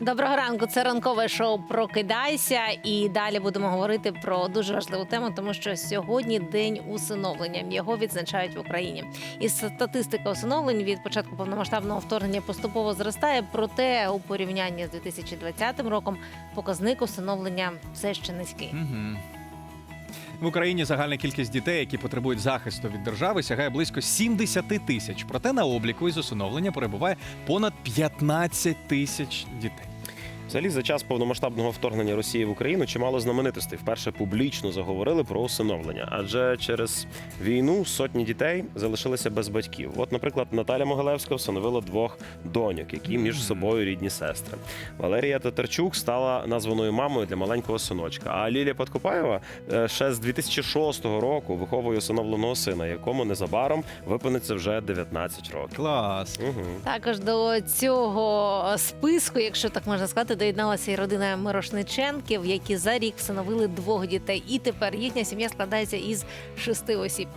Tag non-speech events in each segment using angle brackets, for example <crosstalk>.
Доброго ранку. Це ранкове шоу Прокидайся. І далі будемо говорити про дуже важливу тему, тому що сьогодні день усиновлення. Його відзначають в Україні. І статистика усиновлень від початку повномасштабного вторгнення поступово зростає. Проте у порівнянні з 2020 роком показник усиновлення все ще низький. Угу. В Україні загальна кількість дітей, які потребують захисту від держави, сягає близько 70 тисяч. Проте на обліку із усиновлення перебуває понад 15 тисяч дітей. Взагалі, за час повномасштабного вторгнення Росії в Україну чимало знаменитостей вперше публічно заговорили про усиновлення, адже через війну сотні дітей залишилися без батьків. От, наприклад, Наталя Могилевська всиновила двох доньок, які між собою рідні сестри. Валерія Татарчук стала названою мамою для маленького синочка. А Лілія Подкопаєва е, ще з 2006 року виховує усиновленого сина, якому незабаром виповниться вже 19 років. Клас. Угу. Також до цього списку, якщо так можна сказати, доєдналася і родина Мирошниченків, які за рік всиновили двох дітей. І тепер їхня сім'я складається із шести осіб.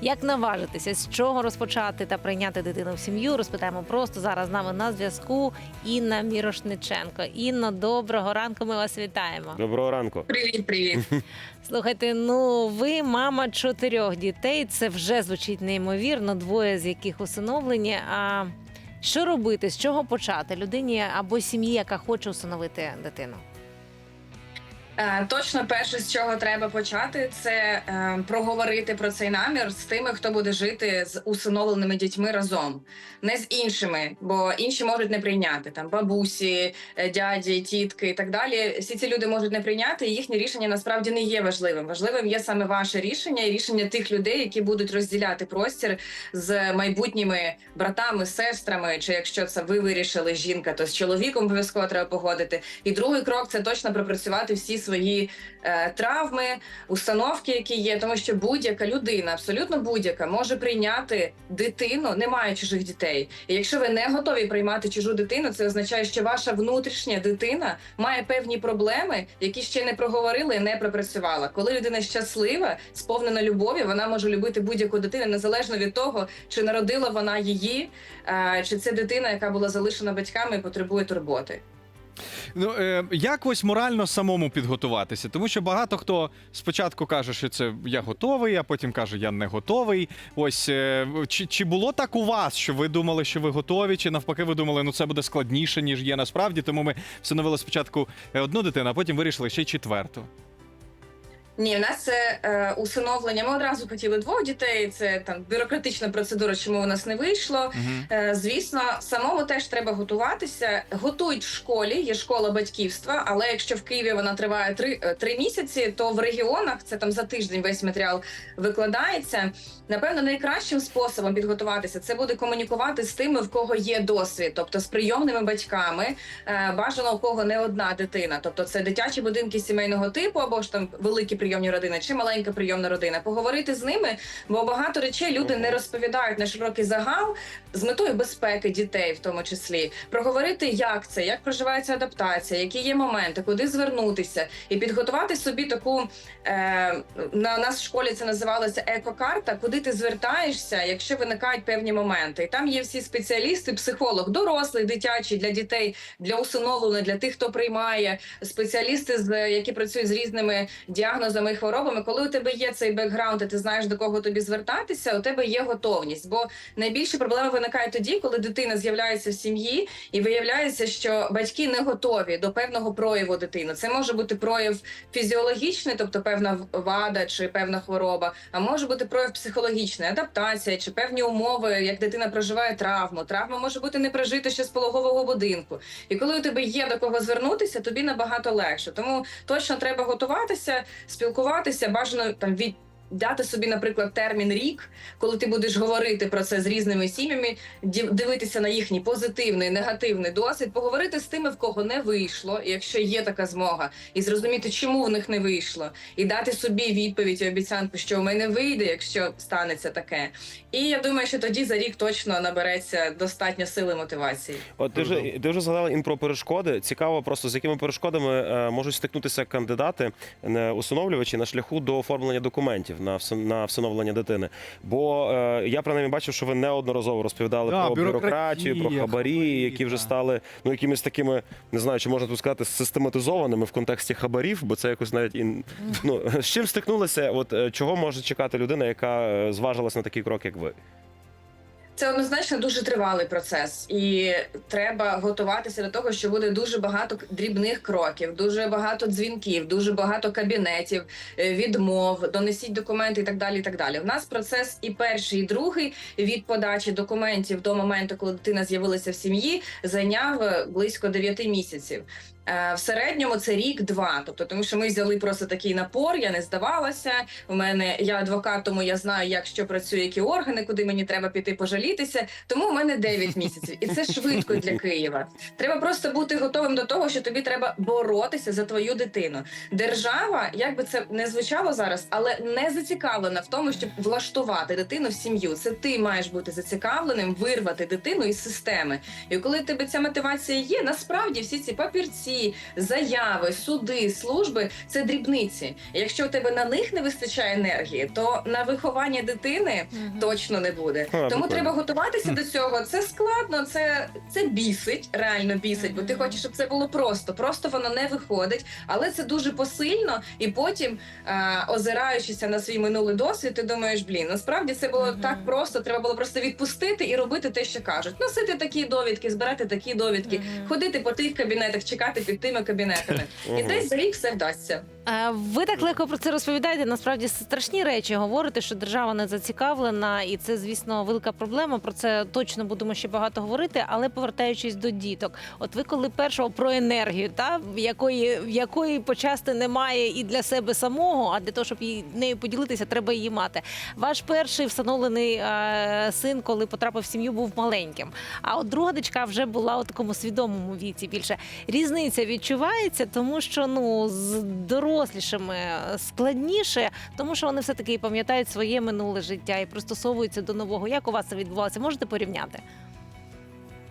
Як наважитися, з чого розпочати та прийняти дитину в сім'ю? Розпитаємо просто зараз. З нами на зв'язку Інна Мірошниченко. Інно, доброго ранку. Ми вас вітаємо. Доброго ранку. Привіт, привіт. <laughs> Слухайте, ну ви мама чотирьох дітей. Це вже звучить неймовірно. Двоє з яких усиновлені. А що робити? З чого почати людині або сім'ї, яка хоче усиновити дитину? Е, Точно перше, з чого треба почати, це е, проговорити про цей намір з тими, хто буде жити з усиновленими дітьми разом, не з іншими, бо інші можуть не прийняти там бабусі, е, дяді, тітки і так далі. Всі ці люди можуть не прийняти, і їхнє рішення насправді не є важливим. Важливим є саме ваше рішення і рішення тих людей, які будуть розділяти простір з майбутніми братами, сестрами. Чи якщо це ви вирішили жінка, то з чоловіком обов'язково треба погодити. І другий крок це точно пропрацювати всі свої е, травми, установки, які є, тому що будь-яка людина, абсолютно будь-яка, може прийняти дитину, не має чужих дітей. І якщо ви не готові приймати чужу дитину, це означає, що ваша внутрішня дитина має певні проблеми, які ще не проговорили і не пропрацювала. Коли людина щаслива, сповнена любові, вона може любити будь-яку дитину незалежно від того, чи народила вона її, е, чи це дитина, яка була залишена батьками і потребує турботи. Ну е, як ось морально самому підготуватися? Тому що багато хто спочатку каже, що це я готовий, а потім каже, я не готовий. Ось е, чи, чи було так у вас, що ви думали, що ви готові, чи навпаки, ви думали, ну це буде складніше, ніж є насправді. Тому ми встановили спочатку е, одну дитину, а потім вирішили ще й четверту. Ні, в нас це е, усиновлення. Ми одразу хотіли двох дітей. Це там бюрократична процедура, чому у нас не вийшло. Угу. Е, звісно, самому теж треба готуватися. Готують в школі, є школа батьківства. Але якщо в Києві вона триває три, е, три місяці, то в регіонах це там за тиждень весь матеріал викладається. Напевно, найкращим способом підготуватися це буде комунікувати з тими, в кого є досвід, тобто з прийомними батьками. Е, бажано у кого не одна дитина, тобто це дитячі будинки сімейного типу, або ж там великі прийомні родини, чи маленька прийомна родина. Поговорити з ними, бо багато речей люди не розповідають на широкий загал з метою безпеки дітей, в тому числі проговорити, як це, як проживається адаптація, які є моменти, куди звернутися, і підготувати собі таку е, на нас в школі це називалося екокарта, куди ти звертаєшся, якщо виникають певні моменти. І там є всі спеціалісти, психолог, дорослий, дитячий для дітей, для усиновлених, для тих, хто приймає, спеціалісти, які працюють з різними діагнозами і хворобами. Коли у тебе є цей бекграунд, і ти знаєш до кого тобі звертатися, у тебе є готовність. Бо найбільші проблеми виникають тоді, коли дитина з'являється в сім'ї, і виявляється, що батьки не готові до певного прояву дитини. Це може бути прояв фізіологічний, тобто певна вада чи певна хвороба, а може бути прояв психологічний, адаптація чи певні умови, як дитина проживає травму. Травма може бути не прожита ще з пологового будинку. І коли у тебе є до кого звернутися, тобі набагато легше. Тому точно треба готуватися, спілкуватися, бажано там від. Дати собі, наприклад, термін рік, коли ти будеш говорити про це з різними сім'ями, дивитися на їхній позитивний, негативний досвід, поговорити з тими, в кого не вийшло, якщо є така змога, і зрозуміти, чому в них не вийшло, і дати собі відповідь і обіцянку, що у мене вийде, якщо станеться таке. І я думаю, що тоді за рік точно набереться достатньо сили мотивації. От ти вже ти вже згадала ін про перешкоди. Цікаво, просто з якими перешкодами е, можуть стикнутися кандидати е, усиновлювачі на шляху до оформлення документів на на всиновлення дитини. Бо е, я принаймні бачив, що ви неодноразово розповідали Да, про бюрократію, про хабарі, хабарі, які вже стали ну якимись такими, не знаю, чи можна тут сказати, систематизованими в контексті хабарів, бо це якось навіть і ну з чим стикнулися. От е, чого може чекати людина, яка е, зважилась на такий крок, як ви? Це однозначно дуже тривалий процес, і треба готуватися до того, що буде дуже багато дрібних кроків, дуже багато дзвінків, дуже багато кабінетів, е, відмов, донесіть документи і так далі. І так далі. У нас процес і перший, і другий від подачі документів до моменту, коли дитина з'явилася в сім'ї, зайняв е, близько 9 місяців. Е, В середньому це рік-два. Тобто, тому що ми взяли просто такий напор, я не здавалася. У мене я адвокат, тому я знаю, як що працює, які органи, куди мені треба піти пожалітися. Тому у мене 9 місяців, і це швидко для Києва. Треба просто бути готовим до того, що тобі треба боротися за твою дитину. Держава, як би це не звучало зараз, але не зацікавлена в тому, щоб влаштувати дитину в сім'ю. Це ти маєш бути зацікавленим вирвати дитину із системи. І коли тебе ця мотивація є, насправді всі ці папірці, заяви, суди, служби це дрібниці. Якщо у тебе на них не вистачає енергії, то на виховання дитини точно не буде. А, Тому треба готуватися до цього. Це складно, це, це бісить, реально бісить, бо ти хочеш, щоб це було просто. Просто воно не виходить, але це дуже посильно. І потім, е, озираючися на свій минулий досвід, ти думаєш, блін, насправді це було так просто. Треба було просто відпустити і робити те, що кажуть. Носити такі довідки, збирати такі довідки, ходити по тих кабінетах, чекати під тими кабінетами. І десь за рік все вдасться. Е, Ви так легко про це розповідаєте. Насправді страшні речі говорите, що держава не зацікавлена, і це, звісно, велика проблема. Про це точно будемо ще багато говорити. Але повертаючись до діток, от ви коли першого про енергію, та якої якої почасти немає і для себе самого, а для того, щоб її нею поділитися, треба її мати. Ваш перший встановлений е, син, коли потрапив в сім'ю, був маленьким. А от друга дочка вже була у такому свідомому віці більше. Різниця відчувається, тому що ну з дорослішими складніше, тому що вони все таки пам'ятають своє минуле життя і пристосовуються до нового. Як у вас це відбувалося? Можете порівняти?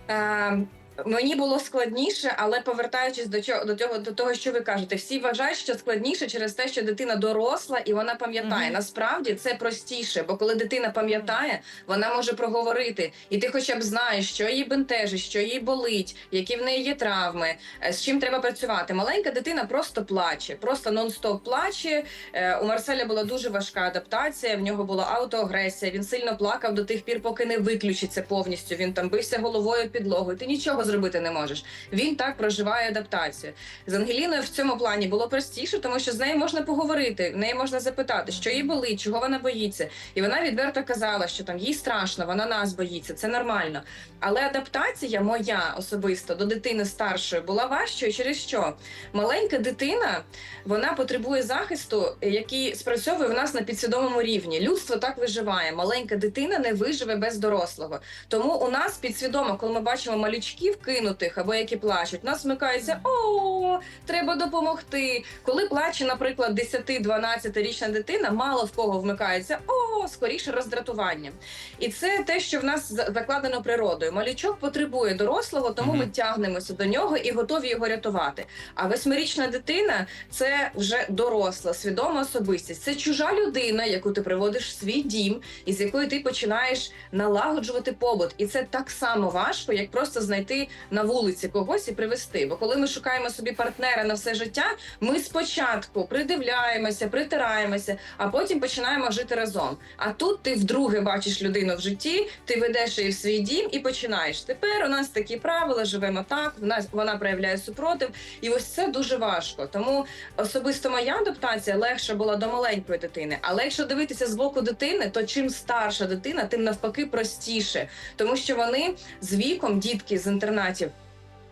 Е, Мені було складніше, але повертаючись до чого до цього до того, що ви кажете, всі вважають, що складніше через те, що дитина доросла і вона пам'ятає. Мгм. Насправді це простіше, бо коли дитина пам'ятає, вона може проговорити, і ти хоча б знаєш, що її бентежить, що їй болить, які в неї є травми, е, з чим треба працювати. Маленька дитина просто плаче, просто нон-стоп плаче. Е, У Марселя була дуже важка адаптація. В нього була аутоагресія. Він сильно плакав до тих пір, поки не виключиться повністю. Він там бився головою об підлогу. Ти нічого зробити не можеш. Він так проживає адаптацію. З Ангеліною в цьому плані було простіше, тому що з нею можна поговорити, в неї можна запитати, що їй болить, чого вона боїться. І вона відверто казала, що там їй страшно, вона нас боїться, це нормально. Але адаптація моя особисто до дитини старшої була важчою через що маленька дитина вона потребує захисту, який спрацьовує в нас на підсвідомому рівні. Людство так виживає. Маленька дитина не виживе без дорослого. Тому у нас підсвідомо, коли ми бачимо малючків кинутих або які плачуть, у нас вмикається о, треба допомогти. Коли плаче, наприклад, 10-12 річна дитина, мало в кого вмикається о, скоріше роздратування. І це те, що в нас закладено природою. Малючок потребує дорослого, тому ми тягнемося до нього і готові його рятувати. А восьмирічна дитина це вже доросла, свідома особистість. Це чужа людина, яку ти приводиш в свій дім, і з якою ти починаєш налагоджувати побут. І це так само важко, як просто знайти на вулиці когось і привезти. Бо коли ми шукаємо собі партнера на все життя, ми спочатку придивляємося, притираємося, а потім починаємо жити разом. А тут ти вдруге бачиш людину в житті, ти ведеш її в свій дім і починаєш. Тепер у нас такі правила, живемо так. В нас вона проявляє супротив, і ось це дуже важко. Тому особисто моя адаптація легша була до маленької дитини. Але якщо дивитися з боку дитини, то чим старша дитина, тим навпаки простіше, тому що вони з віком, дітки з інтернатів.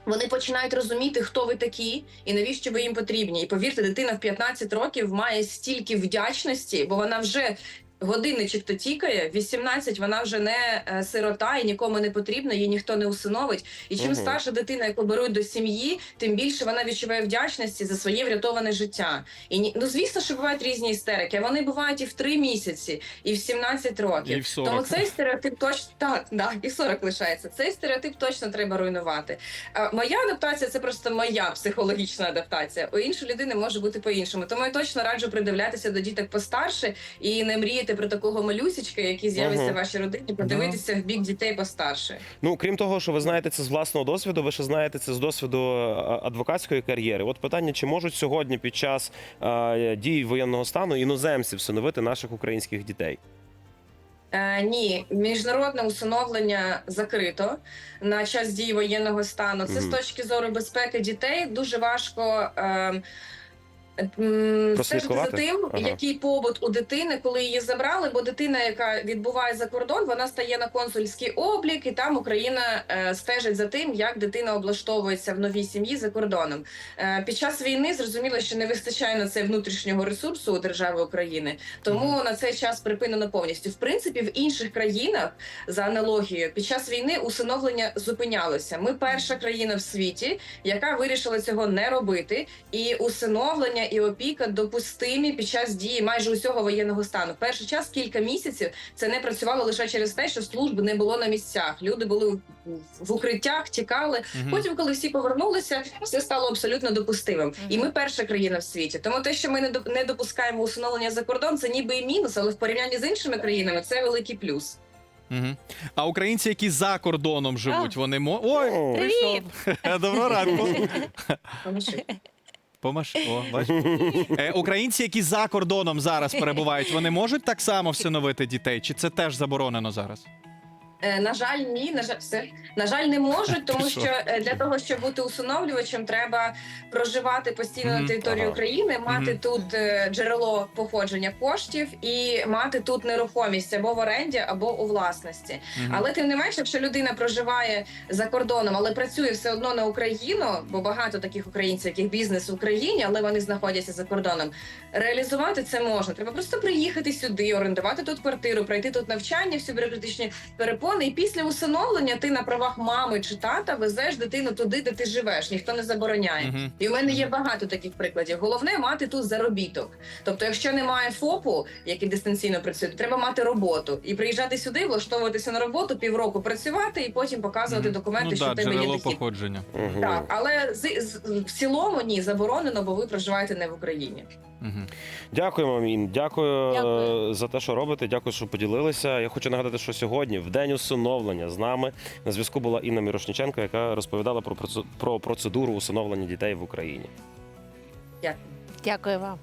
Вони починають розуміти, хто ви такі і навіщо ви їм потрібні. І повірте, дитина в 15 років має стільки вдячності, бо вона вже годинничок то тікає, 18 вона вже не е, сирота і нікому не потрібна, її ніхто не усиновить. І чим Мгм. старша дитина, яку беруть до сім'ї, тим більше вона відчуває вдячності за своє врятоване життя. І ні- ну звісно, що бувають різні істерики. а Вони бувають і в 3 місяці, і в 17 років. І в 40. Тому цей стереотип точно так, да, і в 40 лишається. Цей стереотип точно треба руйнувати. А моя адаптація це просто моя психологічна адаптація. У іншої людини може бути по-іншому. Тому я точно раджу придивлятися до діток постарше і не мріяти про такого малюсічка, який з'явиться в вашій родині, подивитися в бік дітей постарше. Ну, крім того, що ви знаєте це з власного досвіду, ви ще знаєте це з досвіду а, адвокатської кар'єри. От питання: чи можуть сьогодні під час а, дій воєнного стану іноземці всиновити наших українських дітей? Е, ні, міжнародне усиновлення закрито на час дії воєнного стану. Це з Мгм. точки зору безпеки дітей дуже важко. Е, Стежити за тим, Ага. який побут у дитини, коли її забрали, бо дитина, яка відбуває за кордон, вона стає на консульський облік, і там Україна е, стежить за тим, як дитина облаштовується в новій сім'ї за кордоном. Е, під час війни зрозуміло, що не вистачає на це внутрішнього ресурсу у держави України, тому на цей час припинено повністю. В принципі, в інших країнах за аналогією під час війни усиновлення зупинялося. Ми перша країна в світі, яка вирішила цього не робити, і усиновлення і опіка допустимі під час дії майже усього воєнного стану. Перший час кілька місяців це не працювало лише через те, що служб не було на місцях. Люди були в- укриттях, тікали. Мгм. Потім, коли всі повернулися, все стало абсолютно допустимим. І ми перша країна в світі. Тому те, що ми не доп- не допускаємо усиновлення за кордон, це ніби і мінус, але в порівнянні з іншими країнами це великий плюс. Мгм. А українці, які за кордоном живуть, вони мо. Ой, прийшов. <laughs> Доброго ранку. Помаш... О, <laughs> бач. Е, українці, які за кордоном зараз перебувають, вони можуть так само всиновити дітей? Чи це теж заборонено зараз? Е, На жаль, ні, на жаль, все на жаль, не можуть, тому що? е, для того, щоб бути усиновлювачем, треба проживати постійно Мгм. на території Ага. України, мати Мгм. тут е, джерело походження коштів і мати тут нерухомість або в оренді, або у власності. Мгм. Але тим не менше, якщо людина проживає за кордоном, але працює все одно на Україну, бо багато таких українців, яких бізнес в Україні, але вони знаходяться за кордоном. Реалізувати це можна. Треба просто приїхати сюди, орендувати тут квартиру, пройти тут навчання, всі бюрократичні перепони. І після усиновлення ти на правах мами чи тата везеш дитину туди, де ти живеш. Ніхто не забороняє. Мгм. І в мене є багато таких прикладів. Головне мати тут заробіток. Тобто, якщо немає ФОПу, який дистанційно працює, то треба мати роботу і приїжджати сюди, влаштовуватися на роботу, півроку працювати і потім показувати документи, ну, що да, в тебе є дохід. походження. Так, але з, з, в цілому ні, заборонено, бо ви проживаєте не в Україні. Мгм. Дякуємо, Мін. Дякую, Дякую. за те, що робите. Дякую, що поділилися. Я хочу нагадати, що сьогодні, в день усиновлення, з нами на зв'язку була Інна Мірошніченко, яка розповідала про про процедуру усиновлення дітей в Україні. Дякую. Дякую вам.